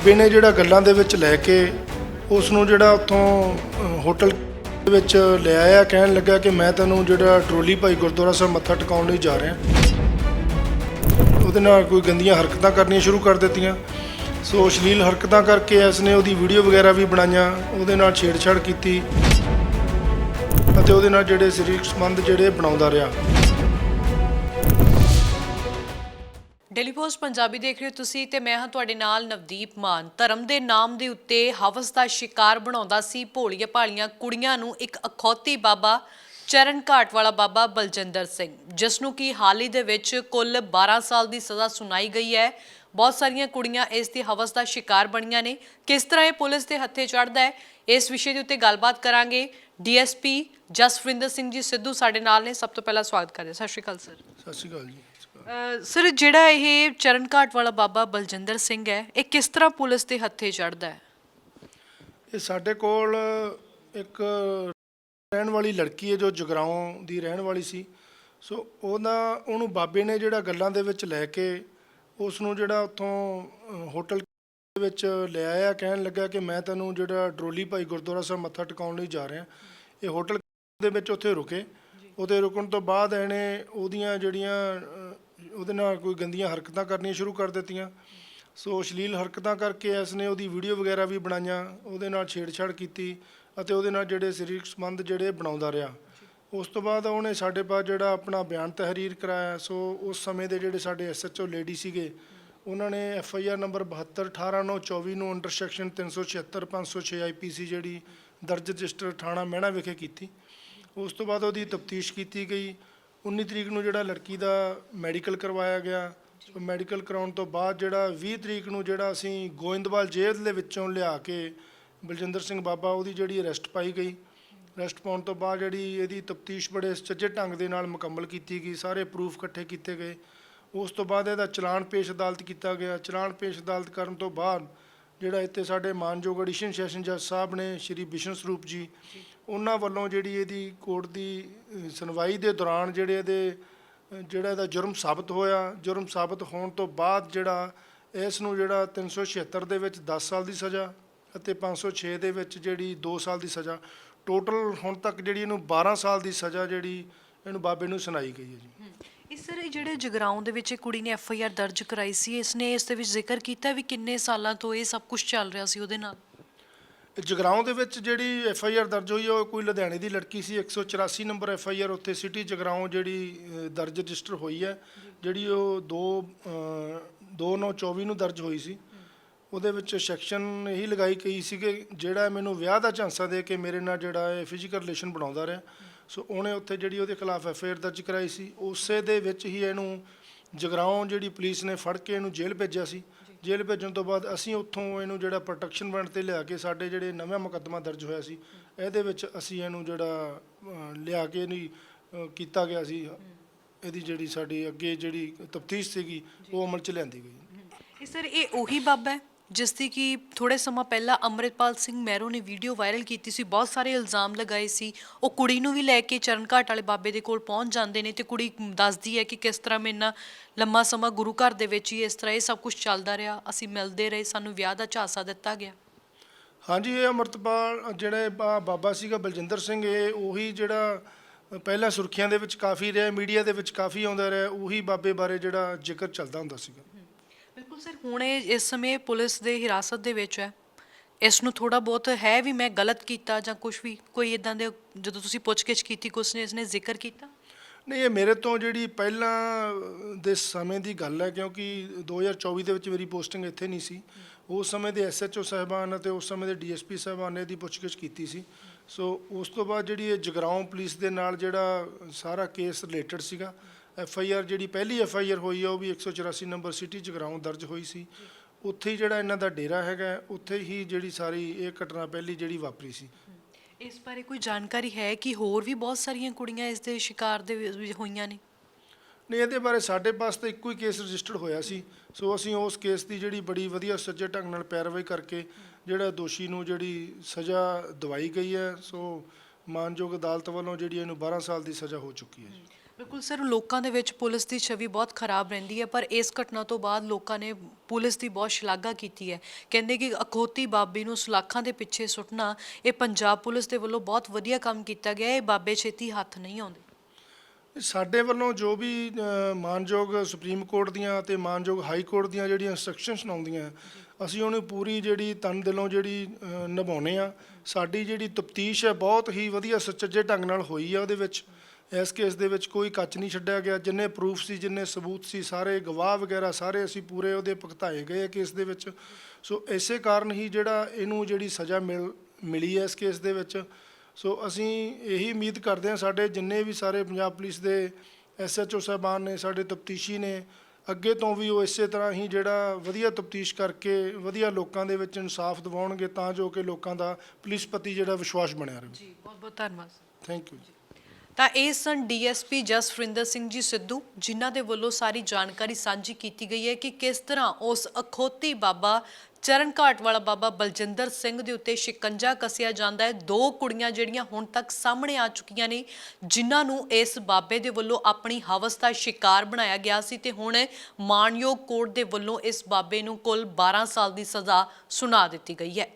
ਬਾਬੇ ਨੇ ਜਿਹੜਾ ਗੱਲਾਂ ਦੇ ਵਿੱਚ ਲੈ ਕੇ ਉਸ ਨੂੰ ਜਿਹੜਾ ਉੱਥੋਂ ਹੋਟਲ ਦੇ ਵਿੱਚ ਲੈ ਆਇਆ, ਕਹਿਣ ਲੱਗਾ ਕਿ ਮੈਂ ਤੈਨੂੰ ਜਿਹੜਾ ਟਰੋਲੀ ਭਾਈ ਗੁਰਦੁਆਰਾ ਸਾਹਿਬ ਮੱਥਾ ਟਿਕਾਉਣ ਲਈ ਜਾ ਰਿਹਾ। ਉਹਦੇ ਨਾਲ ਕੋਈ ਗੰਦੀਆਂ ਹਰਕਤਾਂ ਕਰਨੀਆਂ ਸ਼ੁਰੂ ਕਰ ਦਿੱਤੀਆਂ। ਸੋ ਅਸ਼ਲੀਲ ਹਰਕਤਾਂ ਕਰਕੇ ਇਸ ਨੇ ਉਹਦੀ ਵੀਡੀਓ ਵਗੈਰਾ ਵੀ ਬਣਾਈਆਂ, ਉਹਦੇ ਨਾਲ ਛੇੜਛਾੜ ਕੀਤੀ। ਅਤੇ ਉਹਦੇ ਨਾਲ ਜਿਹੜੇ ਸਰੀਰਕ ਸੰਬੰਧ ਜਿਹੜੇ ਬਣਾਉਂਦਾ ਰਿਹਾ। ਡੇਲੀ ਪੋਸਟ ਪੰਜਾਬੀ ਦੇਖ ਰਹੇ ਹੋ ਤੁਸੀਂ ਤੇ ਮੈਂ ਹਾਂ ਤੁਹਾਡੇ ਨਾਲ ਨਵਦੀਪ ਮਾਨ। ਧਰਮ ਦੇ ਨਾਮ ਦੇ ਉੱਤੇ ਹਵਸ ਦਾ ਸ਼ਿਕਾਰ ਬਣਾਉਂਦਾ ਸੀ ਭੋਲੀਆਂ ਭਾਲੀਆਂ ਕੁੜੀਆਂ ਨੂੰ ਇੱਕ ਅਖੌਤੀ ਬਾਬਾ ਚਰਨ ਘਾਟ ਵਾਲਾ ਬਾਬਾ ਬਲਜਿੰਦਰ ਸਿੰਘ ਜਿਸ ਨੂੰ ਕਿ ਹਾਲ ਹੀ ਦੇ ਵਿੱਚ ਕੁੱਲ 12 ਸਾਲ ਦੀ ਸਜ਼ਾ ਸੁਣਾਈ ਗਈ ਹੈ। ਬਹੁਤ ਸਾਰੀਆਂ ਕੁੜੀਆਂ ਇਸ ਦੀ ਹਵਸ ਦਾ ਸ਼ਿਕਾਰ ਬਣੀਆਂ ਨੇ। ਕਿਸ ਤਰ੍ਹਾਂ ਇਹ ਪੁਲਿਸ ਦੇ ਹੱਥੇ ਚੜਦਾ ਹੈ? ਇਸ ਵਿਸ਼ੇ ਦੇ ਉੱਤੇ ਗੱਲਬਾਤ ਕਰਾਂਗੇ। ਡੀਐਸਪੀ ਜਸਵਿੰਦਰ ਸਿੰਘ ਜੀ ਸਿੱਧੂ ਸਾਡੇ ਨਾਲ ਨੇ। ਸਭ ਤੋਂ ਪਹਿਲਾਂ ਸਵਾਗਤ ਕਰਦੇ ਹਾਂ। ਸਤਿ ਸ਼੍ਰੀ ਅਕਾਲ, ਸਰ। ਸਤਿ ਸ਼੍ਰੀ ਅਕਾਲ ਜੀ। ਸਰ ਜਿਹੜਾ ਇਹ ਚਰਨ ਘਾਟ ਵਾਲਾ ਬਾਬਾ ਬਲਜਿੰਦਰ ਸਿੰਘ ਹੈ ਇਹ ਕਿਸ ਤਰ੍ਹਾਂ ਪੁਲਿਸ ਦੇ ਹੱਥੇ ਚੜਦਾ ਹੈ? ਇਹ ਸਾਡੇ ਕੋਲ ਇੱਕ ਰਹਿਣ ਵਾਲੀ ਲੜਕੀ ਹੈ ਜੋ ਜਗਰਾਉਂ ਦੀ ਰਹਿਣ ਵਾਲੀ ਸੀ। ਸੋ ਉਹਦਾ ਉਹਨੂੰ ਬਾਬੇ ਨੇ ਜਿਹੜਾ ਗੱਲਾਂ ਦੇ ਵਿੱਚ ਲੈ ਕੇ ਉਸ ਨੂੰ ਜਿਹੜਾ ਉੱਥੋਂ ਹੋਟਲ ਦੇ ਵਿੱਚ ਲੈ ਆਇਆ ਕਹਿਣ ਲੱਗਾ ਕਿ ਮੈਂ ਤੈਨੂੰ ਜਿਹੜਾ ਡਰੋਲੀ ਭਾਈ ਗੁਰਦੁਆਰਾ ਸਾਹਿਬ ਮੱਥਾ ਟਿਕਾਉਣ ਲਈ ਜਾ ਰਿਹਾ। ਇਹ ਹੋਟਲ ਦੇ ਵਿੱਚ ਉੱਥੇ ਰੁਕੇ। ਉਹਦੇ ਰੁਕਣ ਤੋਂ ਬਾਅਦ ਇਹਨੇ ਉਹਦੀਆਂ ਜਿਹੜੀਆਂ ਉਹਦੇ ਨਾਲ ਕੋਈ ਗੰਦੀਆਂ ਹਰਕਤਾਂ ਕਰਨੀਆਂ ਸ਼ੁਰੂ ਕਰ ਦਿੱਤੀਆਂ। ਸੋ ਅਸ਼ਲੀਲ ਹਰਕਤਾਂ ਕਰਕੇ ਇਸ ਨੇ ਉਹਦੀ ਵੀਡੀਓ ਵਗੈਰਾ ਵੀ ਬਣਾਈਆਂ, ਉਹਦੇ ਨਾਲ ਛੇੜਛਾੜ ਕੀਤੀ ਅਤੇ ਉਹਦੇ ਨਾਲ ਜਿਹੜੇ ਸਰੀਰਕ ਸੰਬੰਧ ਜਿਹੜੇ ਬਣਾਉਂਦਾ ਰਿਹਾ। ਉਸ ਤੋਂ ਬਾਅਦ ਉਹਨੇ ਸਾਡੇ ਪਾਸ ਜਿਹੜਾ ਆਪਣਾ ਬਿਆਨ ਤਹਿਰੀਰ ਕਰਾਇਆ, ਸੋ ਉਸ ਸਮੇਂ ਦੇ ਜਿਹੜੇ ਸਾਡੇ ਐਸਐਚਓ ਲੇਡੀ ਸੀਗੇ, ਉਹਨਾਂ ਨੇ ਐਫ ਆਈ ਆਰ ਨੰਬਰ 72 18924 ਨੂੰ ਅੰਡਰ ਸੈਕਸ਼ਨ 376 506 ਆਈਪੀਸੀ ਜਿਹੜੀ ਦਰਜ ਰਜਿਸਟਰ ਥਾਣਾ ਮਹਿਣਾ ਵਿਖੇ ਕੀਤੀ। ਉਸ ਤੋਂ ਬਾਅਦ ਉਹਦੀ ਤਫਤੀਸ਼ ਕੀਤੀ ਗਈ। 19 ਤਰੀਕ ਨੂੰ ਜਿਹੜਾ ਲੜਕੀ ਦਾ ਮੈਡੀਕਲ ਕਰਵਾਇਆ ਗਿਆ। ਮੈਡੀਕਲ ਕਰਾਉਣ ਤੋਂ ਬਾਅਦ ਜਿਹੜਾ 20 ਤਰੀਕ ਨੂੰ ਜਿਹੜਾ ਅਸੀਂ ਗੋਇੰਦਵਾਲ ਜੇਲ੍ਹ ਦੇ ਵਿੱਚੋਂ ਲਿਆ ਕੇ ਬਲਜਿੰਦਰ ਸਿੰਘ ਬਾਬਾ ਉਹਦੀ ਜਿਹੜੀ ਅਰੈਸਟ ਪਾਈ ਗਈ। ਅਰੈਸਟ ਪਾਉਣ ਤੋਂ ਬਾਅਦ ਜਿਹੜੀ ਇਹਦੀ ਤਫਤੀਸ਼ ਬੜੇ ਸੁਚੱਜੇ ਢੰਗ ਦੇ ਨਾਲ ਮੁਕੰਮਲ ਕੀਤੀ ਗਈ। ਸਾਰੇ ਪ੍ਰੂਫ ਇਕੱਠੇ ਕੀਤੇ ਗਏ। ਉਸ ਤੋਂ ਬਾਅਦ ਇਹਦਾ ਚਲਾਨ ਪੇਸ਼ ਅਦਾਲਤ ਕੀਤਾ ਗਿਆ। ਚਲਾਨ ਪੇਸ਼ ਅਦਾਲਤ ਕਰਨ ਤੋਂ ਬਾਅਦ ਜਿਹੜਾ ਇੱਥੇ ਸਾਡੇ ਮਾਨਯੋਗ ਐਡੀਸ਼ਨ ਸੈਸ਼ਨ ਜੱਜ ਸਾਹਿਬ ਨੇ ਸ਼੍ਰੀ ਬਿਸ਼ਨ ਸਰੂਪ ਜੀ ਉਹਨਾਂ ਵੱਲੋਂ ਜਿਹੜੀ ਇਹਦੀ ਕੋਰਟ ਦੀ ਸੁਣਵਾਈ ਦੇ ਦੌਰਾਨ ਜਿਹੜੇ ਇਹਦੇ ਜਿਹੜਾ ਇਹਦਾ ਜੁਰਮ ਸਾਬਤ ਹੋਇਆ, ਜੁਰਮ ਸਾਬਤ ਹੋਣ ਤੋਂ ਬਾਅਦ ਜਿਹੜਾ ਇਸ ਨੂੰ ਜਿਹੜਾ 376 ਦੇ ਵਿੱਚ 10 ਸਾਲ ਦੀ ਸਜ਼ਾ ਅਤੇ 506 ਦੇ ਵਿੱਚ ਜਿਹੜੀ 2 ਸਾਲ ਦੀ ਸਜ਼ਾ, ਟੋਟਲ ਹੁਣ ਤੱਕ ਜਿਹੜੀ ਇਹਨੂੰ 12 ਸਾਲ ਦੀ ਸਜ਼ਾ ਜਿਹੜੀ ਇਹਨੂੰ ਬਾਬੇ ਨੂੰ ਸੁਣਾਈ ਗਈ ਹੈ ਜੀ। ਇਸ ਸਰ ਜਿਹੜੇ ਜਗਰਾਉਂ ਦੇ ਵਿੱਚ ਇਹ ਕੁੜੀ ਨੇ ਐਫ ਆਈ ਆਰ ਦਰਜ ਕਰਾਈ ਸੀ, ਇਸ ਨੇ ਇਸ ਦੇ ਵਿੱਚ ਜ਼ਿਕਰ ਕੀਤਾ ਵੀ ਕਿੰਨੇ ਸਾਲਾਂ ਤੋਂ ਇਹ ਸਭ ਕੁਝ ਚੱਲ ਰਿਹਾ ਸੀ ਉਹਦੇ ਨਾਲ? ਜਗਰਾਉਂ ਦੇ ਵਿੱਚ ਜਿਹੜੀ ਐਫ ਆਈ ਆਰ ਦਰਜ ਹੋਈ ਉਹ ਕੋਈ ਲੁਧਿਆਣੇ ਦੀ ਲੜਕੀ ਸੀ 184 ਨੰਬਰ ਐਫ ਆਈ ਆਰ ਉੱਥੇ ਸਿਟੀ ਜਗਰਾਉਂ ਜਿਹੜੀ ਦਰਜ ਰਜਿਸਟਰ ਹੋਈ ਹੈ ਜਿਹੜੀ ਉਹ 2 2924 ਨੂੰ ਦਰਜ ਹੋਈ ਸੀ। ਉਹਦੇ ਵਿੱਚ ਸੈਕਸ਼ਨ ਇਹੀ ਲਗਾਈ ਗਈ ਸੀ ਕਿ ਜਿਹੜਾ ਮੈਨੂੰ ਵਿਆਹ ਦਾ ਝਾਂਸਾ ਦੇ ਕੇ ਮੇਰੇ ਨਾਲ ਜਿਹੜਾ ਇਹ ਫਿਜ਼ੀਕਲ ਰਿਲੇਸ਼ਨ ਬਣਾਉਂਦਾ ਰਿਹਾ। ਸੋ ਉਹਨੇ ਉੱਥੇ ਜਿਹੜੀ ਉਹਦੇ ਖਿਲਾਫ ਐਫ ਆਈ ਆਰ ਦਰਜ ਕਰਾਈ ਸੀ। ਉਸੇ ਦੇ ਵਿੱਚ ਹੀ ਇਹਨੂੰ ਜਗਰਾਉਂ ਜਿਹੜੀ ਪੁਲਿਸ ਨੇ ਫੜ ਕੇ ਇਹਨੂੰ ਜੇਲ੍ਹ ਭੇਜਿਆ ਸੀ। ਜੇਲ੍ਹ ਭੇਜਣ ਤੋਂ ਬਾਅਦ ਅਸੀਂ ਉੱਥੋਂ ਇਹਨੂੰ ਜਿਹੜਾ ਪ੍ਰੋਟੈਕਸ਼ਨ ਵਾਰੰਟ ਤੇ ਲਿਆ ਕੇ ਸਾਡੇ ਜਿਹੜੇ ਨਵਾਂ ਮੁਕੱਦਮਾ ਦਰਜ ਹੋਇਆ ਸੀ ਇਹਦੇ ਵਿੱਚ ਅਸੀਂ ਇਹਨੂੰ ਜਿਹੜਾ ਅ, ਲਿਆ ਕੇ ਨਹੀਂ ਕੀਤਾ ਗਿਆ ਸੀ। ਇਹਦੀ ਜਿਹੜੀ ਸਾਡੀ ਅੱਗੇ ਜਿਹੜੀ ਤਫਤੀਸ਼ ਸੀਗੀ ਉਹ ਅਮਲ ਚ ਲਿਆਂਦੀ ਗਈ। ਇਹ ਸਰ ਇਹ ਉਹੀ ਬਾਬਾ ਹੈ? ਜਿਸ ਦੀ ਕਿ ਥੋੜੇ ਸਮਾਂ ਪਹਿਲਾਂ ਅੰਮ੍ਰਿਤਪਾਲ ਸਿੰਘ ਮਹਿਰੋ ਨੇ ਵੀਡੀਓ ਵਾਇਰਲ ਕੀਤੀ ਸੀ, ਬਹੁਤ ਸਾਰੇ ਇਲਜ਼ਾਮ ਲਗਾਏ ਸੀ। ਉਹ ਕੁੜੀ ਨੂੰ ਵੀ ਲੈ ਕੇ ਚਰਨ ਘਾਟ ਵਾਲੇ ਬਾਬੇ ਦੇ ਕੋਲ ਪਹੁੰਚ ਜਾਂਦੇ ਨੇ ਤੇ ਕੁੜੀ ਦੱਸਦੀ ਹੈ ਕਿ ਕਿਸ ਤਰ੍ਹਾਂ ਮੇਰੇ ਨਾਲ ਲੰਮਾ ਸਮਾਂ ਗੁਰੂ ਘਰ ਦੇ ਵਿੱਚ ਹੀ ਇਸ ਤਰ੍ਹਾਂ ਇਹ ਸਭ ਕੁਝ ਚੱਲਦਾ ਰਿਹਾ। ਅਸੀਂ ਮਿਲਦੇ ਰਹੇ, ਸਾਨੂੰ ਵਿਆਹ ਦਾ ਝਾਂਸਾ ਦਿੱਤਾ ਗਿਆ। ਹਾਂਜੀ, ਇਹ ਅਮਰਤਪਾਲ, ਜਿਹੜੇ ਬਾਬਾ ਸੀਗਾ ਬਲਜਿੰਦਰ ਸਿੰਘ, ਇਹ ਉਹੀ ਜਿਹੜਾ ਪਹਿਲਾਂ ਸੁਰਖੀਆਂ ਦੇ ਵਿੱਚ ਕਾਫੀ ਰਿਹਾ, ਮੀਡੀਆ ਦੇ ਵਿੱਚ ਕਾਫੀ ਆਉਂਦਾ ਰਿਹਾ, ਉਹੀ ਬਾਬੇ ਬਾਰੇ ਜਿਹੜਾ ਜ਼ਿਕਰ ਚੱਲਦਾ ਹੁੰਦਾ ਸੀਗਾ। ਸਰ, ਹੁਣ ਇਹ ਇਸ ਸਮੇਂ ਪੁਲਿਸ ਦੇ ਹਿਰਾਸਤ ਦੇ ਵਿੱਚ ਹੈ। ਇਸ ਨੂੰ ਥੋੜਾ ਬਹੁਤ ਹੈ ਵੀ ਮੈਂ ਗਲਤ ਕੀਤਾ ਜਾਂ ਕੁਝ ਵੀ, ਕੋਈ ਇਦਾਂ ਦੇ ਜਦੋਂ ਤੁਸੀਂ ਪੁੱਛਗਿੱਛ ਕੀਤੀ, ਕੁਛ ਨੇ ਇਸਨੇ ਜ਼ਿਕਰ ਕੀਤਾ? ਨਹੀਂ, ਇਹ ਮੇਰੇ ਤੋਂ ਜਿਹੜੀ ਪਹਿਲਾਂ ਦੇ ਸਮੇਂ ਦੀ ਗੱਲ ਹੈ, ਕਿਉਂਕਿ 2024 ਦੇ ਵਿੱਚ ਮੇਰੀ ਪੋਸਟਿੰਗ ਇੱਥੇ ਨਹੀਂ ਸੀ। ਉਸ ਸਮੇਂ ਦੇ ਐਸਐਚਓ ਸਾਹਿਬਾਨ ਅਤੇ ਉਸ ਸਮੇਂ ਦੇ ਡੀਐਸਪੀ ਸਾਹਿਬਾਨ ਨੇ ਇਹਦੀ ਪੁੱਛਗਿੱਛ ਕੀਤੀ ਸੀ। ਸੋ ਉਸ ਤੋਂ ਬਾਅਦ ਜਿਹੜੀ ਇਹ ਜਗਰਾਉਂ ਪੁਲਿਸ ਦੇ ਨਾਲ ਜਿਹੜਾ ਸਾਰਾ ਕੇਸ ਰਿਲੇਟਡ ਸੀਗਾ ਐਫ ਆਈ ਆਰ ਜਿਹੜੀ ਪਹਿਲੀ ਐਫ ਆਈ ਆਰ ਹੋਈ ਆ ਉਹ ਵੀ 184 ਨੰਬਰ ਸਿਟੀ ਜਗਰਾਉਂ ਦਰਜ ਹੋਈ ਸੀ। ਉੱਥੇ ਹੀ ਜਿਹੜਾ ਇਹਨਾਂ ਦਾ ਡੇਰਾ ਹੈਗਾ ਉੱਥੇ ਹੀ ਜਿਹੜੀ ਸਾਰੀ ਇਹ ਘਟਨਾ ਪਹਿਲੀ ਜਿਹੜੀ ਵਾਪਰੀ ਸੀ। ਇਸ ਬਾਰੇ ਕੋਈ ਜਾਣਕਾਰੀ ਹੈ ਕਿ ਹੋਰ ਵੀ ਬਹੁਤ ਸਾਰੀਆਂ ਕੁੜੀਆਂ ਇਸ ਦੇ ਸ਼ਿਕਾਰ ਦੇ ਵਿੱਚ ਹੋਈਆਂ ਨੇ? ਨਹੀਂ ਇਹਦੇ ਬਾਰੇ ਸਾਡੇ ਪਾਸ ਤਾਂ ਇੱਕੋ ਹੀ ਕੇਸ ਰਜਿਸਟਰਡ ਹੋਇਆ ਸੀ। ਸੋ ਅਸੀਂ ਉਸ ਕੇਸ ਦੀ ਜਿਹੜੀ ਬੜੀ ਵਧੀਆ ਸੱਜੇ ਢੰਗ ਨਾਲ ਪੈਰਵਾਈ ਕਰਕੇ ਜਿਹੜਾ ਦੋਸ਼ੀ ਨੂੰ ਜਿਹੜੀ ਸਜ਼ਾ ਦਵਾਈ ਗਈ ਹੈ ਸੋ ਮਾਨਯੋਗ ਅਦਾਲਤ ਵੱਲੋਂ ਜਿਹੜੀ ਇਹਨੂੰ 12 ਸਾਲ ਦੀ ਸਜ਼ਾ ਹੋ ਚੁੱਕੀ ਹੈ ਜੀ। ਬਿਲਕੁਲ ਸਰ ਲੋਕਾਂ ਦੇ ਵਿੱਚ ਪੁਲਿਸ ਦੀ ਛਵੀ ਬਹੁਤ ਖਰਾਬ ਰਹਿੰਦੀ ਹੈ ਪਰ ਇਸ ਘਟਨਾ ਤੋਂ ਬਾਅਦ ਲੋਕਾਂ ਨੇ ਪੁਲਿਸ ਦੀ ਬਹੁਤ ਸ਼ਲਾਘਾ ਕੀਤੀ ਹੈ। ਕਹਿੰਦੇ ਕਿ ਅਖੋਤੀ ਬਾਬੇ ਨੂੰ ਸੁਲਾਖਾਂ ਦੇ ਪਿੱਛੇ ਸੁੱਟਣਾ ਇਹ ਪੰਜਾਬ ਪੁਲਿਸ ਦੇ ਵੱਲੋਂ ਬਹੁਤ ਵਧੀਆ ਕੰਮ ਕੀਤਾ ਗਿਆ ਇਹ ਬਾਬੇ ਛੇਤੀ ਹੱਥ ਨਹੀਂ ਆਉਂਦੇ। ਸਾਡੇ ਵੱਲੋਂ ਜੋ ਵੀ ਮਾਨਯੋਗ ਸੁਪਰੀਮ ਕੋਰਟ ਦੀਆਂ ਤੇ ਮਾਨਯੋਗ ਹਾਈ ਕੋਰਟ ਦੀਆਂ ਜਿਹੜੀਆਂ ਇਨਸਟਰਕਸ਼ਨਸ ਆਉਂਦੀਆਂ ਅਸੀਂ ਉਹਨੂੰ ਪੂਰੀ ਜਿਹੜੀ ਤਨ ਦਿਲੋਂ ਜਿਹੜੀ ਅ, ਨਿਭਾਉਣੇ ਆ। ਸਾਡੀ ਜਿਹੜੀ ਤਫਤੀਸ਼ ਹੈ ਬਹੁਤ ਹੀ ਵਧੀਆ ਸੁਚੱਜੇ ਢੰਗ ਨਾਲ ਹੋਈ ਆ ਉਹਦੇ ਵਿੱਚ। ਇਸ ਕੇਸ ਦੇ ਵਿੱਚ ਕੋਈ ਕੱਚ ਨਹੀਂ ਛੱਡਿਆ ਗਿਆ। ਜਿੰਨੇ ਪ੍ਰੂਫ ਸੀ ਜਿੰਨੇ ਸਬੂਤ ਸੀ ਸਾਰੇ ਗਵਾਹ ਵਗੈਰਾ ਸਾਰੇ ਅਸੀਂ ਪੂਰੇ ਉਹਦੇ ਭੁਗਤਾਏ ਗਏ ਆ ਕੇਸ ਦੇ ਵਿੱਚ। ਸੋ ਇਸੇ ਕਾਰਨ ਹੀ ਜਿਹੜਾ ਇਹਨੂੰ ਜਿਹੜੀ ਸਜ਼ਾ ਮਿਲ ਮਿਲੀ ਹੈ ਇਸ ਕੇਸ ਦੇ ਵਿੱਚ। ਸੋ ਅਸੀਂ ਇਹੀ ਉਮੀਦ ਕਰਦੇ ਹਾਂ ਸਾਡੇ ਜਿੰਨੇ ਵੀ ਸਾਰੇ ਪੰਜਾਬ ਪੁਲਿਸ ਦੇ ਐਸਐਚਓ ਸਾਹਿਬਾਨ ਨੇ ਸਾਡੇ ਤਫਤੀਸ਼ੀ ਨੇ ਅੱਗੇ ਤੋਂ ਵੀ ਉਹ ਇਸੇ ਤਰ੍ਹਾਂ ਹੀ ਜਿਹੜਾ ਵਧੀਆ ਤਫਤੀਸ਼ ਕਰਕੇ ਵਧੀਆ ਲੋਕਾਂ ਦੇ ਵਿੱਚ ਇਨਸਾਫ ਦਿਵਾਉਣਗੇ ਤਾਂ ਜੋ ਕਿ ਲੋਕਾਂ ਦਾ ਪੁਲਿਸ ਪ੍ਰਤੀ ਜਿਹੜਾ ਵਿਸ਼ਵਾਸ ਬਣਿਆ ਰਹੇ। ਜੀ ਬਹੁਤ ਬਹੁਤ ਧੰਨਵਾਦ ਥੈਂਕ ਯੂ ਜੀ। ਤਾਂ ਇਹ ਸਨ ਡੀਐਸਪੀ ਜਸਫਰਿੰਦਰ ਸਿੰਘ ਜੀ ਸਿੱਧੂ, ਜਿਨ੍ਹਾਂ ਦੇ ਵੱਲੋਂ ਸਾਰੀ ਜਾਣਕਾਰੀ ਸਾਂਝੀ ਕੀਤੀ ਗਈ ਹੈ ਕਿ ਕਿਸ ਤਰ੍ਹਾਂ ਉਸ ਅਖੋਤੀ ਬਾਬਾ ਚਰਨ ਘਾਟ ਵਾਲਾ ਬਾਬਾ ਬਲਜਿੰਦਰ ਸਿੰਘ ਦੇ ਉੱਤੇ ਸ਼ਿਕੰਜਾ ਕੱਸਿਆ ਜਾਂਦਾ ਹੈ। ਦੋ ਕੁੜੀਆਂ ਜਿਹੜੀਆਂ ਹੁਣ ਤੱਕ ਸਾਹਮਣੇ ਆ ਚੁੱਕੀਆਂ ਨੇ, ਜਿਨ੍ਹਾਂ ਨੂੰ ਇਸ ਬਾਬੇ ਦੇ ਵੱਲੋਂ ਆਪਣੀ ਹਵਸ ਦਾ ਸ਼ਿਕਾਰ ਬਣਾਇਆ ਗਿਆ ਸੀ ਤੇ ਹੁਣ ਮਾਨਯੋਗ ਕੋਰਟ ਦੇ ਵੱਲੋਂ ਇਸ ਬਾਬੇ ਨੂੰ ਕੁੱਲ 12 ਸਾਲ ਦੀ ਸਜ਼ਾ ਸੁਣਾ ਦਿੱਤੀ ਗਈ ਹੈ।